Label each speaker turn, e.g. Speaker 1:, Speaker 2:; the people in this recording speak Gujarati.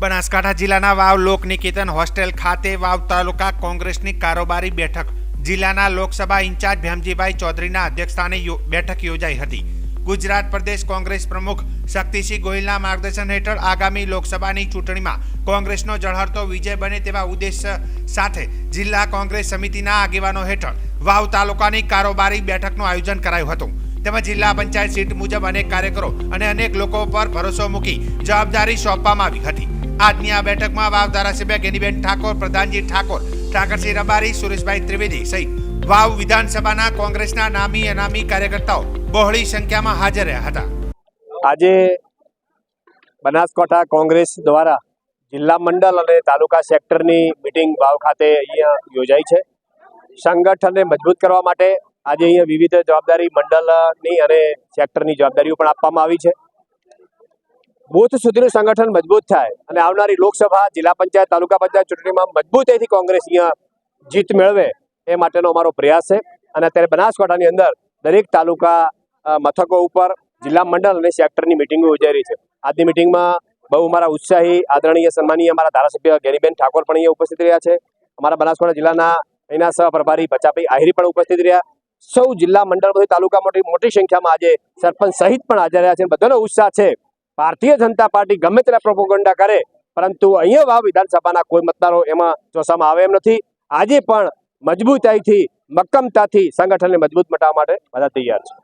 Speaker 1: બનાસકાંઠા જિલ્લાના વાવ લોકનિકેતન હોસ્ટેલ ખાતે વાવ તાલુકા કોંગ્રેસની કારોબારી બેઠક. જિલ્લાના લોકસભા ઇન્ચાર્જ ભેમજીભાઈ ચૌધરીના અધ્યક્ષસ્થાને બેઠક યોજાઈ હતી. ગુજરાત પ્રદેશ કોંગ્રેસ પ્રમુખ શક્તિસિંહ ગોહિલના માર્ગદર્શન હેઠળ આગામી લોકસભાની ચૂંટણીમાં કોંગ્રેસનો ઝળહળતો વિજય બને તેવા ઉદ્દેશ્ય સાથે જિલ્લા કોંગ્રેસ સમિતિના આગેવાનો હેઠળ વાવ તાલુકાની કારોબારી બેઠકનું આયોજન કરાયું હતું. તેમજ જિલ્લા પંચાયત સીટ મુજબ અનેક કાર્યકરો અને અનેક લોકો પર ભરોસો મૂકી જવાબદારી સોંપવામાં આવી હતી. આજની આ બેઠકમાં વાવ ધારાસભ્ય ગેનીબેન ઠાકોર, પ્રધાનજી ઠાકોર, ઠાકરસિંહ રબારી, સુરેશભાઈ ત્રિવેદી સહિત વાવ વિધાનસભાના કોંગ્રેસના નામી અનામી કાર્યકર્તાઓ બહોળી સંખ્યામાં હાજર રહ્યા હતા.
Speaker 2: આજે બનાસકાંઠા કોંગ્રેસ દ્વારા જિલ્લા મંડળ અને તાલુકા સેક્ટરની મિટિંગ વાવ ખાતે અહીંયા યોજાઈ છે. સંગઠનને મજબૂત કરવા માટે આજે અહીંયા વિવિધ જવાબદારી મંડળની અને સેક્ટરની જવાબદારીઓ પણ આપવામાં આવી છે. બૂથ સુધીનું સંગઠન મજબૂત થાય અને આવનારી લોકસભા, જિલ્લા પંચાયત, તાલુકા પંચાયત ચૂંટણીમાં મજબૂતાઈથી કોંગ્રેસ અહીંયા જીત મેળવે એ માટેનો અમારો પ્રયાસ છે. અને અત્યારે બનાસકાંઠાની અંદર દરેક તાલુકા મથકો ઉપર જિલ્લા મંડળ અને સેક્ટરની મિટિંગો યોજાઈ રહી છે. આજની મિટિંગમાં બહુ અમારા ઉત્સાહી, આદરણીય, સન્માનીય અમારા ધારાસભ્ય ગેરીબેન ઠાકોર પણ અહીંયા ઉપસ્થિત રહ્યા છે. અમારા બનાસકાંઠા જિલ્લાના અહીંના સહપ્રભારી બચાભાઈ આહિરી પણ ઉપસ્થિત રહ્યા. સૌ જિલ્લા મંડળ તાલુકા મોટી મોટી સંખ્યામાં આજે સરપંચ સહિત પણ હાજર રહ્યા છે. બધાનો ઉત્સાહ છે. ભારતીય જનતા પાર્ટી ગમે તેટલા પ્રોપોગંડા કરે, પરંતુ અહીંયા વિધાનસભાના કોઈ મતદારો એમાં ચોસામાં આવે એમ નથી. આજે પણ મજબૂતાઈથી, મક્કમતાથી સંગઠનને મજબૂત બનાવવા માટે બધા તૈયાર છે.